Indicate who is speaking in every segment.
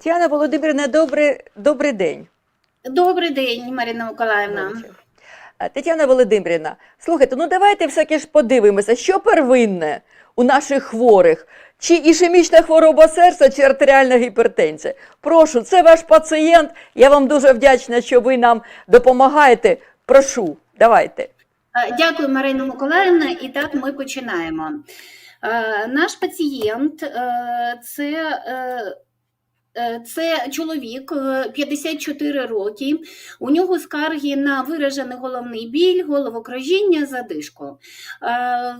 Speaker 1: Тетяна Володимирівна, добрий, добрий день.
Speaker 2: Добрий день, Марина Миколаївна.
Speaker 1: Тетяна Володимирівна, слухайте, ну давайте все-таки ж подивимося, що первинне у наших хворих. Чи ішемічна хвороба серця, чи артеріальна гіпертензія? Прошу, це ваш пацієнт. Я вам дуже вдячна, що ви нам допомагаєте. Прошу, давайте.
Speaker 2: Е, Дякую, Марина Миколаївна. І так ми починаємо. Е, Наш пацієнт е, це. Е, е, Це чоловік е, 54 роки. У нього скарги на виражений головний біль, головокружіння, задишку. Е,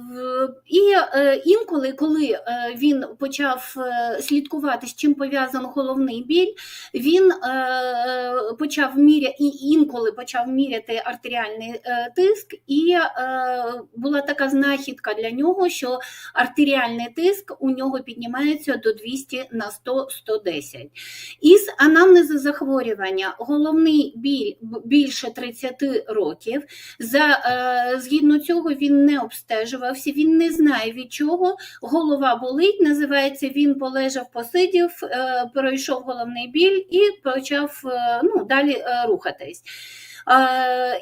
Speaker 2: І е, інколи, коли е, він почав е, слідкувати, з чим пов'язаний головний біль, він е, почав міряти і інколи почав міряти артеріальний е, тиск, і е, була така знахідка для нього, що артеріальний тиск у нього піднімається до 200 на 100-110. Із анамнезу захворювання головний біль більше 30 років. За, е, згідно цього він не обстежувався, він не знає від чого голова болить. Називається він полежав, посидів, е, пройшов головний біль і почав е, ну, далі рухатись.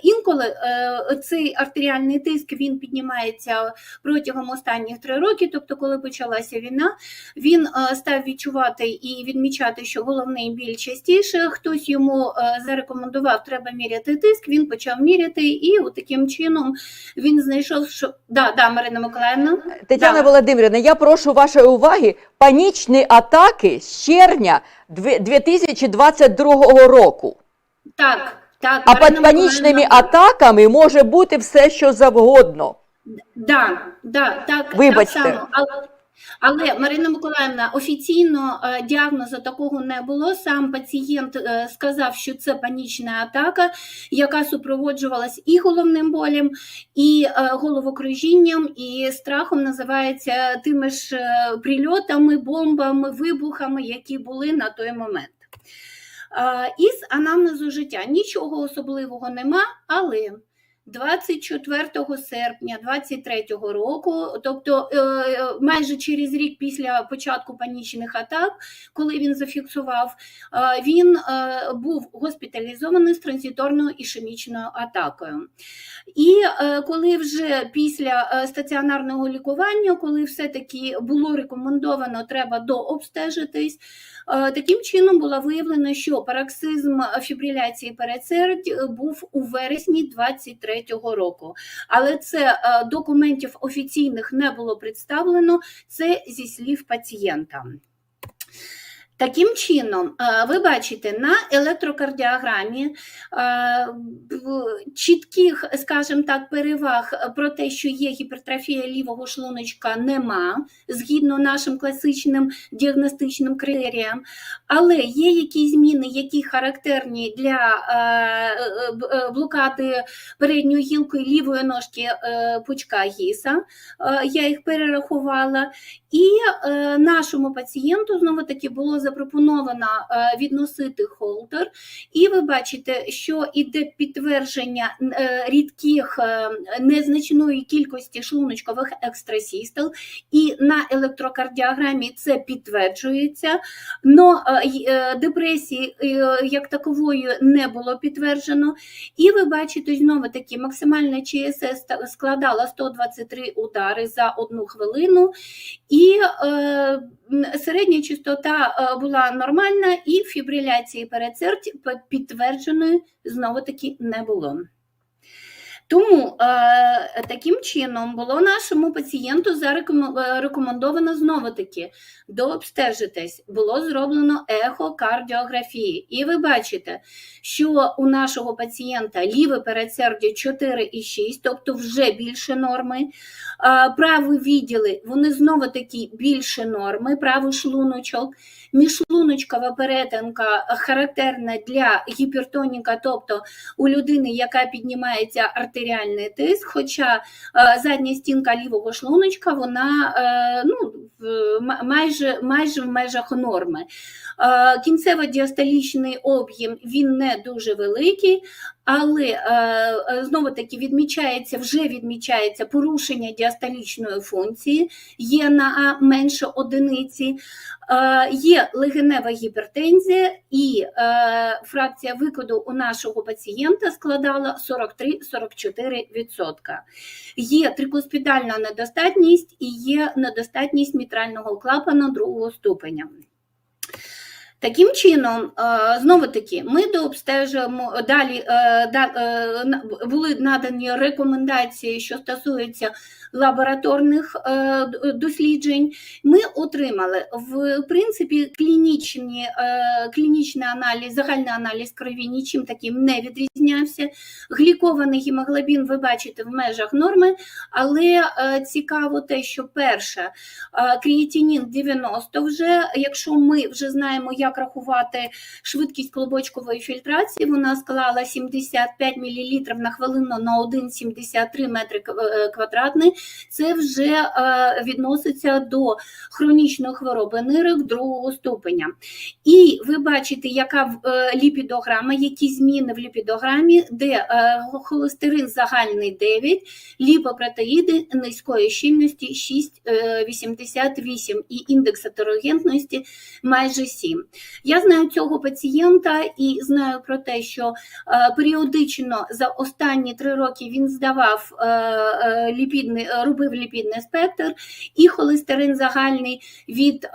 Speaker 2: Інколи е, цей артеріальний тиск він піднімається протягом останніх три роки, тобто, коли почалася війна, він е, став відчувати і відмічати, що головний біль частіше. Хтось йому е, зарекомендував, треба міряти тиск. Він почав міряти, і от таким чином він знайшов, що да, да, Марина Миколаївна.
Speaker 1: Тетяна
Speaker 2: Так.
Speaker 1: Володимирівна, я прошу вашої уваги. Панічні атаки з червня 2022 року.
Speaker 2: Так, так,
Speaker 1: А під панічними атаками може бути все, що завгодно.
Speaker 2: Да, да, так,
Speaker 1: Вибачте.
Speaker 2: так само. Але, але Марина Миколаївна, офіційно е, діагнозу такого не було. Сам пацієнт е, сказав, що це панічна атака, яка супроводжувалась і головним болем, і е, головокружінням, і страхом називається тими ж прильотами, бомбами, вибухами, які були на той момент. Е, Із анамнезу життя. Нічого особливого нема, але 24 серпня 23 року, тобто е, е, майже через рік після початку панічних атак, коли він зафіксував, е, він був госпіталізований з транзиторною ішемічною атакою. І коли вже після стаціонарного лікування, коли все-таки було рекомендовано, треба дообстежитись, таким чином було виявлено, що пароксизм фібриляції передсердь був у вересні 23-го року. Але це е, документів офіційних не було представлено, це зі слів пацієнта. Таким чином, е, ви бачите на електрокардіограмі е, чітких, скажімо так, переваг про те, що є гіпертрофія лівого шлуночка, нема згідно нашим класичним діагностичним критеріям, але є якісь зміни, які характерні для е, блокади передньої гілки лівої ножки пучка гіса. Я їх перерахувала. І нашому пацієнту знову таки було запропоновано е, відносити холтер. І ви бачите, що іде підтвердження е, рідких е, незначної кількості шлуночкових екстрасістел, і на електрокардіограмі це підтверджується. Но депресії як такової не було підтверджено. І ви бачите знову таки максимальна ЧСС складала 123 удари за одну хвилину. І середня частота була нормальна, і фібриляції передсердь п- підтвердженої знову таки не було. Тому е, таким чином було нашому пацієнту зарекомен- е, знову таки дообстежитись. Було зроблено ехокардіографії. І ви бачите, що у нашого пацієнта ліве передсердя 4,6, тобто вже більше норми. А, Праві відділи, вони знову таки більше норми, правий шлуночок. Міжшлуночкова перетинка характерна для гіпертоніка, тобто у людини, яка піднімається артеріальний тиск, хоча е, задня стінка лівого шлуночка, вона е, ну, майже, майже в межах норми. Е, Кінцево-діастолічний об'єм він не дуже великий, але е, е, знову таки відмічається, вже відмічається порушення діастолічної функції, є на менше одиниці, е, є легенева гіпертензія, і фракція викиду у нашого пацієнта складала 43-44%. Є трикоспідальна недостатність і є недостатність мітрального клапана другого ступеня. Таким чином, е, знову таки, ми дообстежуємо далі е, да- е, були надані рекомендації, що стосуються лабораторних е, досліджень. Ми отримали в принципі клінічні, е, клінічний аналіз, загальний аналіз крові нічим таким не відрізнявся. Глікований гемоглобін ви бачите в межах норми, але е, цікаво те, що перше, креатинін 90 вже, якщо ми вже знаємо, як рахувати швидкість клубочкової фільтрації, вона склала 75 мл на хвилину на 1,73 метри кв- квадратний. Це вже е, відноситься до хронічної хвороби нирок другого ступеня. І ви бачите, яка е, ліпідограма, які зміни в ліпідограмі, де е, холестерин загальний 9, ліпопротеїди низької щільності 6,88 і індекс атерогентності майже 7. Я знаю цього пацієнта і знаю про те, що періодично за останні три роки він здавав ліпідний, робив ліпідний спектр, і холестерин загальний від е,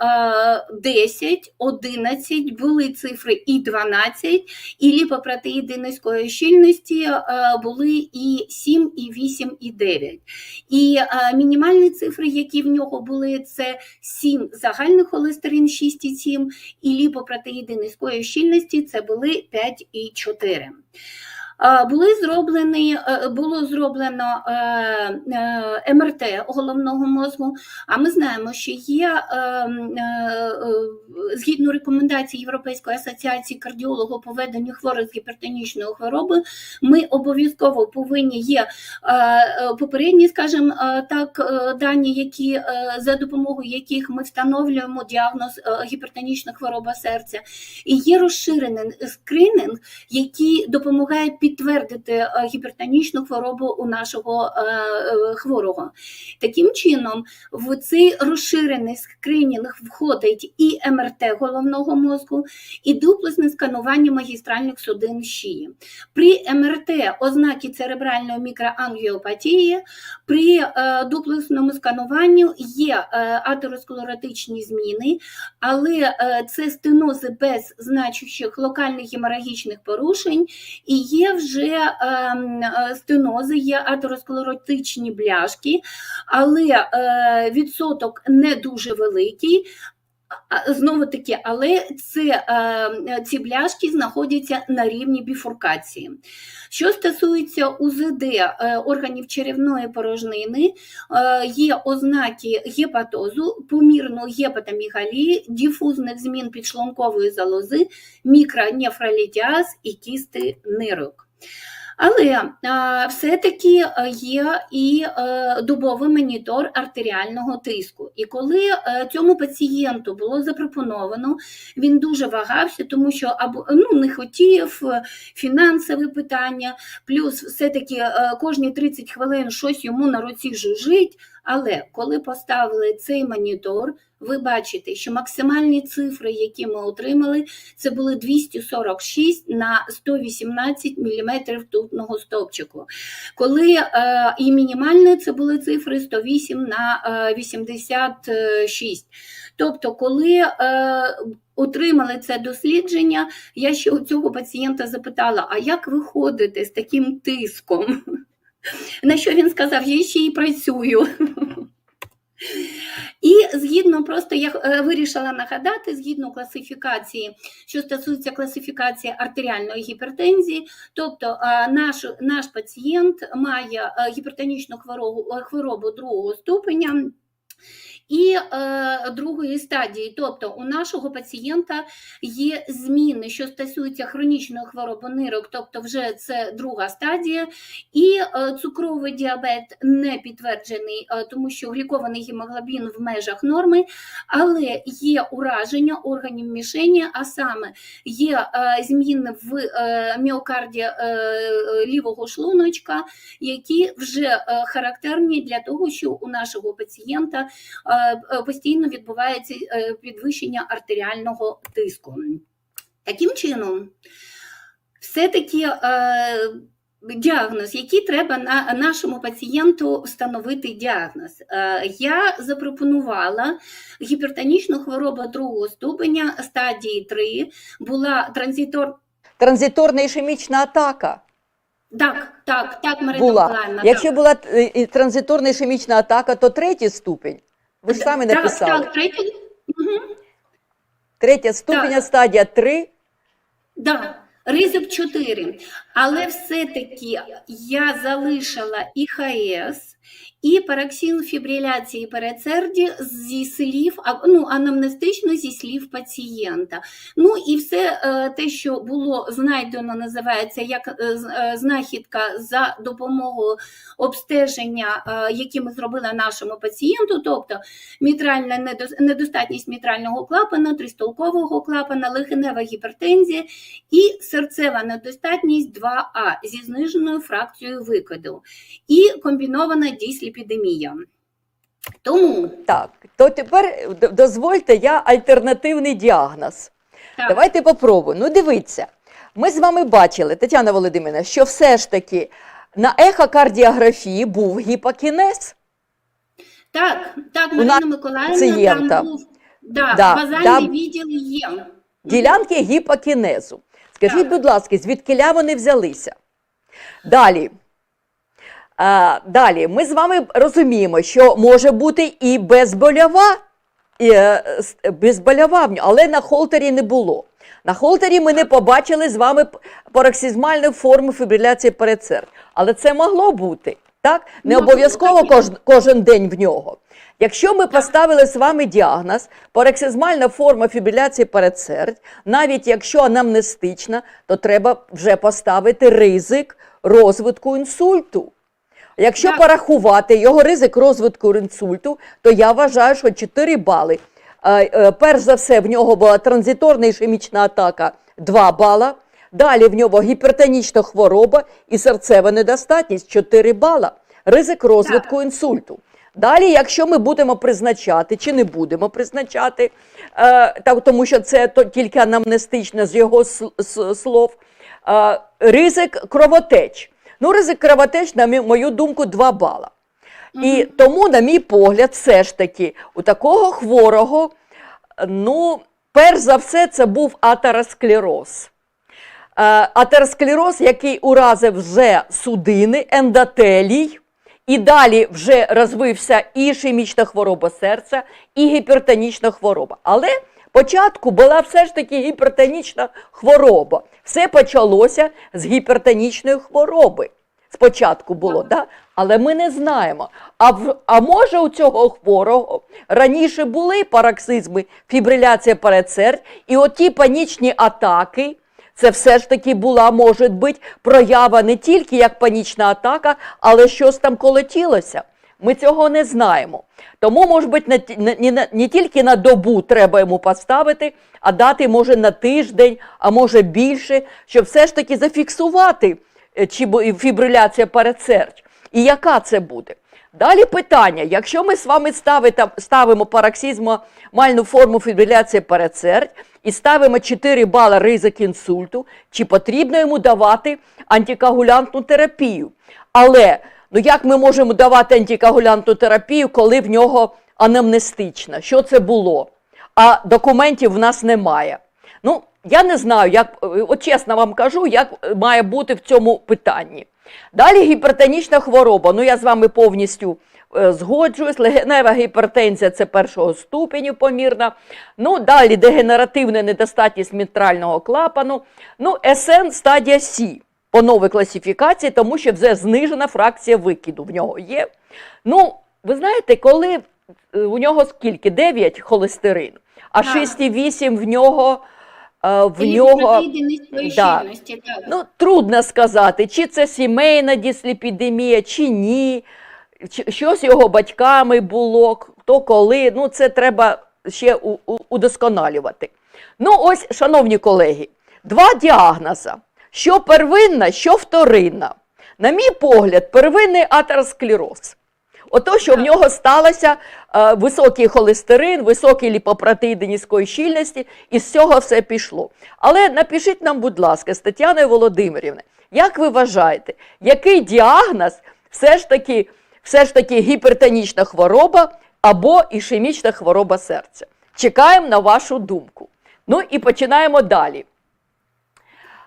Speaker 2: 10, 11, були цифри і 12, і ліпопротеїди низької щільності е, були і 7, і 8, і 9. І е, мінімальні цифри, які в нього були, це 7 загальний холестерин 6,7 і ліпопротеїди низької щільності це були 5 і 4. Е, Були зроблені, е, було зроблено е, МРТ головного мозку, а ми знаємо, що є е, м, е, е, згідно рекомендацій Європейської асоціації кардіологів по веденню хворих з гіпертонічною хворобою, ми обов'язково повинні є попередні, скажімо так, дані, які за допомогою яких ми встановлюємо діагноз гіпертонічна хвороба серця, і є розширений скринінг, який допомагає підтвердити е, гіпертонічну хворобу у нашого е, е, хворого. Таким чином, в цей розширений скринінг входить і МРТ головного мозку, і дуплесне сканування магістральних судин шиї. При МРТ ознаки церебральної мікроангіопатії, при дуплесному скануванні є атеросклеротичні зміни, але це стенози без значущих локальних геморагічних порушень, і є вже ем, е, стенози, є атеросклеротичні бляшки, але е, відсоток не дуже великий. Знову таки, але це, е, ці бляшки знаходяться на рівні біфуркації. Що стосується УЗД е, органів черевної порожнини, є ознаки гепатозу, помірної гепатомігалії, дифузних змін підшлункової залози, мікронефролітіаз і кісти нирок. Але все-таки е, є і е, добовий монітор артеріального тиску. І коли е, цьому пацієнту було запропоновано, він дуже вагався, тому що або ну, не хотів фінансові питання, плюс все-таки кожні 30 хвилин щось йому на руці жужить. Але коли поставили цей монітор, ви бачите, що максимальні цифри, які ми отримали, це були 246 на 118 мм ртутного стовпчику. Коли е, і мінімальні це були цифри 108 на е, 86. Тобто, коли е, отримали це дослідження, я ще у цього пацієнта запитала: а як ви ходите з таким тиском? На що він сказав, я ще й працюю. І згідно, просто я е, вирішила нагадати, згідно класифікації, що стосується класифікації артеріальної гіпертензії, тобто е, наш, наш пацієнт має е, гіпертонічну хворобу, хворобу другого ступеня. І е, другої стадії. Тобто у нашого пацієнта є зміни, що стосуються хронічної хвороби нирок, тобто вже це друга стадія, і е, цукровий діабет не підтверджений, е, тому що глікований гемоглобін в межах норми, але є ураження органів мішені, а саме є е, зміни в е, міокарді е, лівого шлуночка, які вже е, характерні для того, що у нашого пацієнта е, постійно відбувається е, підвищення артеріального тиску. Таким чином, все-таки е, діагноз, який треба на нашому пацієнту встановити діагноз. Е, я запропонувала гіпертонічну хворобу другого ступеня стадії 3, була транзитор.
Speaker 1: Транзиторна ішемічна атака
Speaker 2: Так, так, так, Марина
Speaker 1: була.
Speaker 2: Миколаївна.
Speaker 1: Якщо
Speaker 2: так.
Speaker 1: була е, транзиторна ішемічна атака, то третій ступень. Ви ж самі написали.
Speaker 2: Так, третя? Угу.
Speaker 1: Третя ступеня,
Speaker 2: Так.
Speaker 1: стадія 3.
Speaker 2: Да, ризик 4. Але все-таки я залишила і ХС, і пароксин фібриляції передсерді зі слів, ну, анамнестично зі слів пацієнта. Ну і все е, те, що було знайдено, називається як е, е, знахідка за допомогою обстеження, яке ми зробили нашому пацієнту, тобто мітральна недостатність мітрального клапана, тристолкового клапана, легенева гіпертензія і серцева недостатність 2А зі зниженою фракцією викиду і комбінована дисліпідемія. Тому
Speaker 1: Так, то тепер дозвольте я альтернативний діагноз.
Speaker 2: так,
Speaker 1: Давайте попробуємо. Ну, дивіться, ми з вами бачили, Тетяна Володимирівна, що все ж таки на ехокардіографії був гіпокінез.
Speaker 2: так, так, Марина Миколаївна, там був да,
Speaker 1: Да,
Speaker 2: базальний
Speaker 1: там-
Speaker 2: відділ є.
Speaker 1: Ділянки гіпокінезу. Скажіть, будь ласка, звідкиля вони взялися? Далі. А, далі, ми з вами розуміємо, що може бути і безбольова, і, е, безбольова, але на холтері не було. На холтері ми не побачили з вами пароксизмальну форму фібриляції передсердь. Але це могло бути. Так? Не обов'язково кож, кожен день в нього. Якщо ми поставили з вами діагноз пароксизмальна форма фібриляції передсердь, навіть якщо анамнестична, то треба вже поставити ризик розвитку інсульту. Якщо
Speaker 2: Так.
Speaker 1: порахувати його ризик розвитку інсульту, то я вважаю, що 4 бали. Е, е, Перш за все, в нього була транзиторна ішемічна атака 2 бала. Далі в нього гіпертонічна хвороба і серцева недостатність 4 бала. Ризик розвитку інсульту. Далі, якщо ми будемо призначати чи не будемо призначати, е, тому що це тільки анамнестично з його слов, е, ризик кровотеч. Ну, ризик кровотеч, на мою думку, 2 бала. І тому, на мій погляд, все ж таки, у такого хворого, ну, перш за все, це був атеросклероз. Е, Атеросклероз, який уразив вже судини, ендотелій, і далі вже розвився і ішемічна хвороба серця, і гіпертонічна хвороба. Але спочатку була все ж таки гіпертонічна хвороба. Все почалося з гіпертонічної хвороби. Спочатку було, да? але ми не знаємо. А, в, а може у цього хворого раніше були пароксизми, фібриляція передсердь, і оті панічні атаки, це все ж таки була, може бути, проява не тільки як панічна атака, але щось там колотілося. Ми цього не знаємо. Тому, може бути, не, не, не, тільки на добу треба йому поставити, а дати може на тиждень, а може більше, щоб все ж таки зафіксувати е, чи фібриляція передсердь. І яка це буде? Далі питання: якщо ми з вами ставите, ставимо пароксизмальну форму фібриляції передсердь і ставимо 4 бали ризик інсульту, чи потрібно йому давати антикоагулянтну терапію? Але ну як ми можемо давати антикоагулянтну терапію, коли в нього анамнестична? Що це було? А документів в нас немає. Ну, я не знаю, як, е, от чесно вам кажу, як е, має бути в цьому питанні. Далі гіпертонічна хвороба. Ну, я з вами повністю е, згоджуюсь. Легенева гіпертензія це першого ступеню помірна. Ну, далі дегенеративна недостатність мітрального клапану. Ну, СН стадія С по новій класифікації, тому що вже знижена фракція викиду в нього є. Ну, ви знаєте, коли е, у нього скільки? 9 холестерин, а 6,8 в нього. Е, В нього
Speaker 2: Еритроциди низької
Speaker 1: да.
Speaker 2: щільності, так.
Speaker 1: Ну, трудно сказати, чи це сімейна дисліпідемія, чи ні. Чи- Що з його батьками було, хто коли. Ну, це треба ще у- у- удосконалювати. Ну, ось, шановні колеги, два діагноза: що первинна, що вторинна. На мій погляд, первинний атеросклероз. Ото, що в нього сталося е, високий холестерин, високий ліпопротеїди низької щільності, і з цього все пішло. Але напишіть нам, будь ласка, з Тетяною Володимирівною, як ви вважаєте, який діагноз все ж таки, все ж таки гіпертонічна хвороба або ішемічна хвороба серця? Чекаємо на вашу думку. Ну і починаємо далі.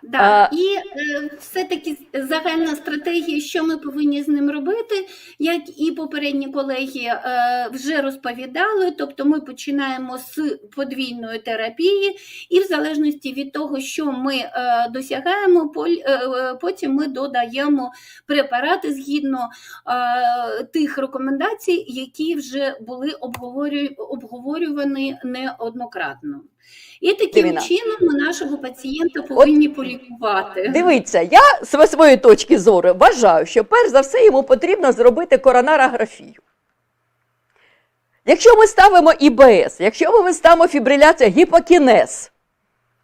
Speaker 2: Да.
Speaker 1: А-
Speaker 2: І е, все-таки загальна стратегія, що ми повинні з ним робити, як і попередні колеги е, вже розповідали. Тобто ми починаємо з подвійної терапії, і в залежності від того, що ми е, досягаємо, е, е, потім ми додаємо препарати згідно е, тих рекомендацій, які вже були обговорю- обговорювані неоднократно. І таким
Speaker 1: Ірина.
Speaker 2: чином ми нашого пацієнта повинні полікувати.
Speaker 1: Дивіться, я з своєї точки зору вважаю, що перш за все йому потрібно зробити коронарографію. Якщо ми ставимо ІБС, якщо ми ставимо фібриляцію, гіпокінез,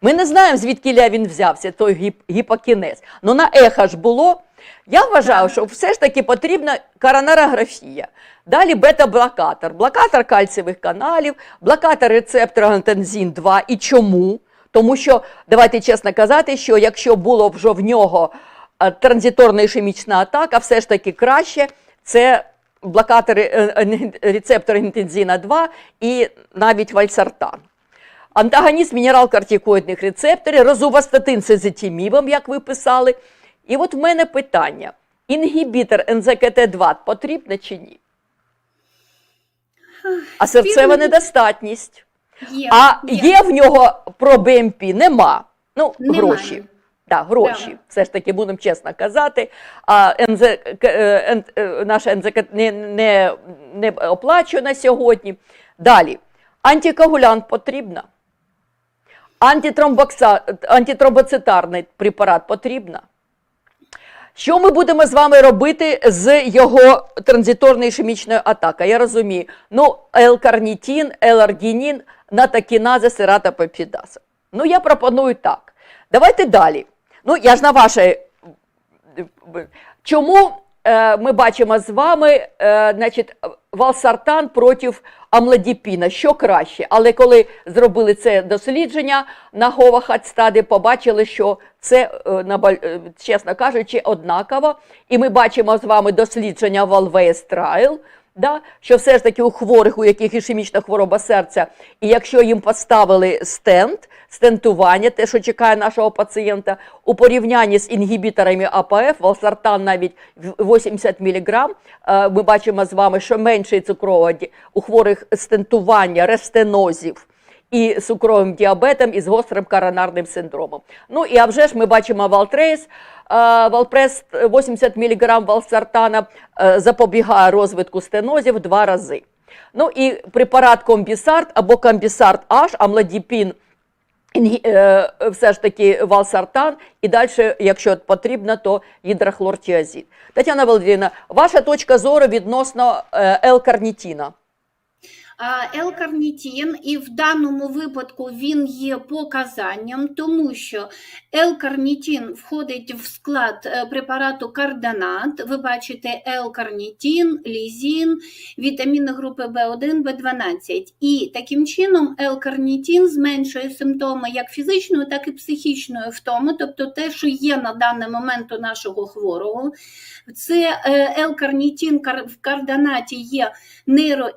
Speaker 1: ми не знаємо, звідки він взявся, той гіп, гіпокінез. Ну на ехо ж було. Я вважаю, що все ж таки потрібна коронарографія. Далі бета-блокатор, блокатор кальцієвих каналів, блокатор рецептора ангітензин 2. І чому? Тому що, давайте чесно казати, що якщо було вже в нього е, транзиторна ішемічна атака, все ж таки краще це блокатори е, е, рецептора ангітензина 2 і навіть вальсартан. Антагоніст мінерал-кортикоїдних рецепторів, розувастатин з езетимібом, як ви писали. І от в мене питання: інгібітор НЗКТ2 потрібно чи ні? А серцева недостатність.
Speaker 2: Є,
Speaker 1: А є в нього про БМП? Нема. Ну,
Speaker 2: Немає.
Speaker 1: гроші. Так, гроші.
Speaker 2: Да.
Speaker 1: Все ж таки, будемо чесно казати. А НЗ, е, е, наша НЗК не, не, не оплачує на сьогодні. Далі. Антикоагулянт. Антитромбокса, антитромбоцитарний препарат потрібно. Що ми будемо з вами робити з його транзиторною ішемічною атакою? Я розумію. Ну, L-карнітін, L-аргінін, натакіназа, сератопепідаза. Ну, я пропоную так. Давайте далі. Ну, я ж на ваше. Чому ми бачимо з вами е, значить, валсартан проти амладіпіна, Що краще? Але коли зробили це дослідження на Говахат-стаді, побачили, що це, е, е, чесно кажучи, однаково. І ми бачимо з вами дослідження Valves Trial, да, що все ж таки у хворих, у яких ішемічна хвороба серця, і якщо їм поставили стент, стентування, те, що чекає нашого пацієнта, у порівнянні з інгібіторами АПФ, валсартан навіть в 80 мг, е, ми бачимо з вами, що менше цукрового у хворих стентування, рестенозів, і з цукровим діабетом, і з гострим коронарним синдромом. Ну і а вже ж ми бачимо Валтрейс, е, Валпрес 80 мг валсартана е, запобігає розвитку стенозів два рази. Ну і препарат комбісарт або комбісарт H, амлодіпін, інгі- е, все ж таки валсартан, і далі, якщо потрібно, то гідрохлортіазид. Тетяна Володимирівна, ваша точка зору відносно е, L-карнітіна.
Speaker 2: А, L-карнітін, і в даному випадку він є показанням, тому що L-карнітін входить в склад е, препарату карданат. Ви бачите L-карнітін, лізін, вітаміни групи В1, В12. І таким чином L-карнітін зменшує симптоми як фізичної, так і психічної втоми, тобто те, що є на даний момент у нашого хворого. Це е, L-карнітін в карданаті є нейро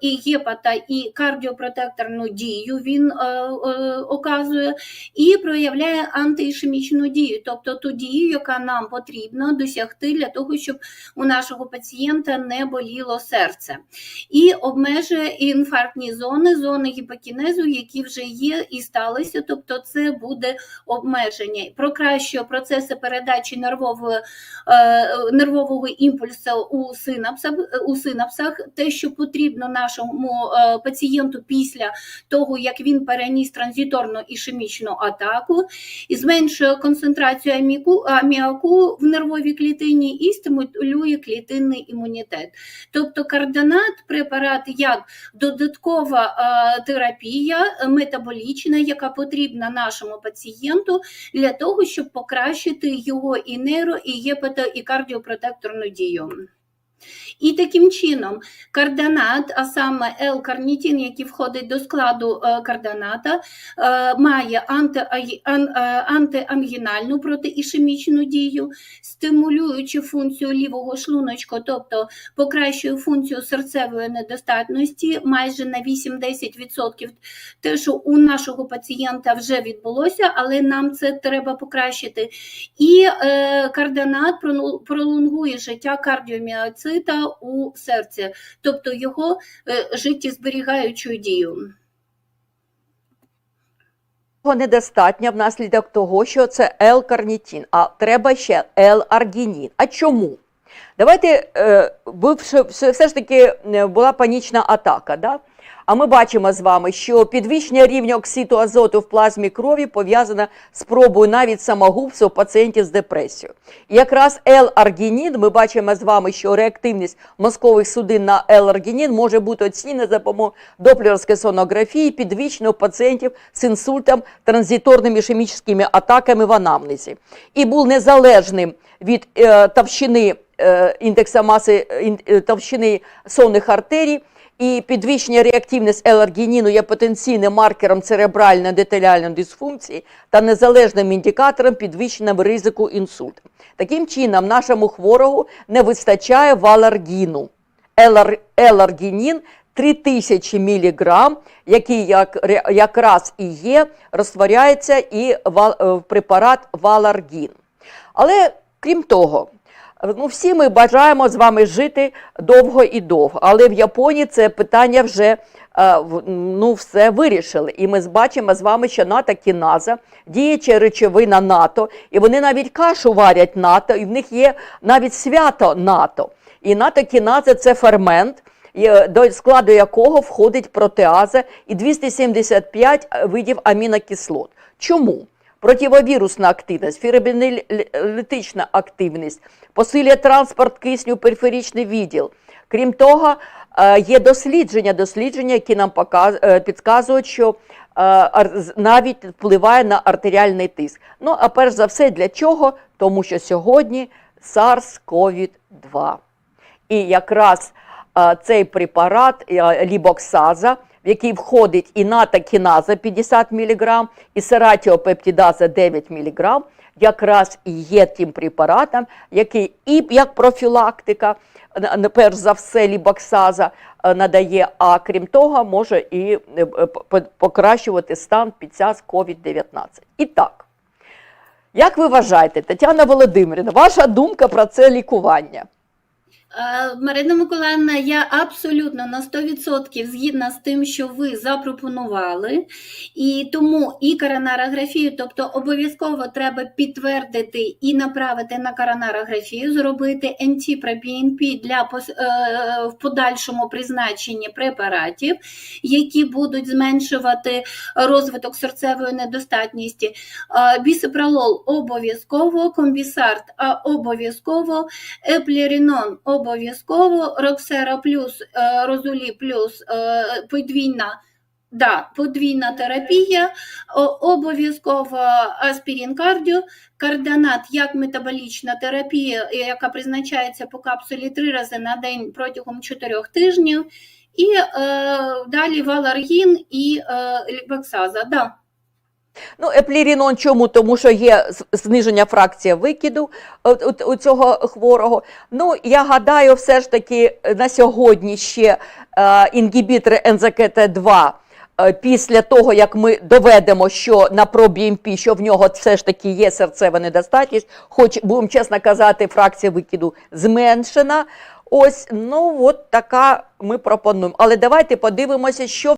Speaker 2: і кардіопротекторну дію він е, е, оказує, і проявляє антиішемічну дію, тобто ту дію, яка нам потрібна досягти для того, щоб у нашого пацієнта не боліло серце, і обмежує інфарктні зони, зони гіпокінезу, які вже є і сталися, тобто це буде обмеження, прокращує процеси передачі нервової, е, нервового імпульсу у синапсах, у синапсах, те, що потрібно нашому пацієнту після того, як він переніс транзиторну ішемічну атаку, і зменшує концентрацію аміку, аміаку в нервовій клітині і стимулює клітинний імунітет. Тобто кардонат препарат як додаткова е, терапія метаболічна, яка потрібна нашому пацієнту для того, щоб покращити його і нейро, і єпато, і кардіопротекторну дію. І таким чином кардонат, а саме L-карнітин, який входить до складу е, кардоната, е, має е, антиангінальну протиішемічну дію, стимулюючи функцію лівого шлуночка, тобто покращує функцію серцевої недостатності майже на 8-10%. Те, що у нашого пацієнта вже відбулося, але нам це треба покращити. І кардонат пролонгує життя кардіоміоцита у серці, тобто його е, життєзберігаючу дію.
Speaker 1: Недостатньо внаслідок того, що це L-карнітін, а треба ще L-аргінін. А чому? Давайте, е, все ж таки е, була панічна атака. Да? А ми бачимо з вами, що підвищення рівня окситу азоту в плазмі крові пов'язане з пробою навіть самогубства пацієнтів з депресією. І якраз L-аргінін, ми бачимо з вами, що реактивність мозкових судин на L-аргінін може бути оцінена за допомогою доплерської сонографії, підвищено у пацієнтів з інсультом, транзиторними ішемічними атаками в анамнезі. І був незалежним від е, товщини індекса маси е, е, товщини сонних артерій, і підвищення реактивності L-аргініну є потенційним маркером церебральної деталяльної дисфункції та незалежним індикатором підвищеного ризику інсульту. Таким чином, нашому хворому не вистачає валаргіну. Елар- L-аргінін 3000 мг, який як, якраз і є, розтворяється і е, в препарат валаргін. Але крім того, ну, всі ми бажаємо з вами жити довго і довго, але в Японії це питання вже е, ну, все вирішили. І ми бачимо з вами, що НАТО кіназа, діюча речовина НАТО, і вони навіть кашу варять НАТО, і в них є навіть свято НАТО. І НАТО кіназа це фермент, до складу якого входить протеаза і 275 видів амінокислот. Чому? Противовірусна активність, фірабінолітична активність, посилює транспорт кисню в периферичний відділ. Крім того, е, є дослідження, дослідження, які нам е, підказують, що е, навіть впливає на артеріальний тиск. Ну, а перш за все, для чого? Тому що сьогодні SARS-CoV-2. І якраз цей препарат лібоксаза, в який входить і натокіназа 50 мг, і сератіопептидаза 9 мг, якраз і є тим препаратом, який і як профілактика, перш за все, лібоксаза е, надає, а крім того, може і е, е, по- покращувати стан під час COVID-19. І так, як ви вважаєте, Тетяна Володимирівна, ваша думка про це лікування?
Speaker 2: Е, Марина Миколаївна, я абсолютно на 100% згідна з тим, що ви запропонували, і тому і коронарографію, тобто обов'язково треба підтвердити і направити на коронарографію, зробити НТ-ПроБНП для е, в подальшому призначенні препаратів, які будуть зменшувати розвиток серцевої недостатності. Е, Бісопролол обов'язково, комбісарт обов'язково, еплерінон обов'язково, Роксера плюс, е, Розулі плюс е, подвійна. Да, подвійна терапія, обов'язково аспірин кардіо, кардонат як метаболічна терапія, яка призначається по капсулі три рази на день протягом 4 тижнів, і е, далі валаргін і е, лібоксаза. Да.
Speaker 1: Ну, еплірінон чому? Тому що є зниження фракції викиду у, цього хворого. Ну, я гадаю, все ж таки е, на сьогодні ще е, інгібітори НЗКТ-2 е, після того, як ми доведемо, що на пробімпі, що в нього все ж таки є серцева недостатність, хоч, будемо чесно казати, фракція викиду зменшена. Ось, ну от така ми пропонуємо. Але давайте подивимося, що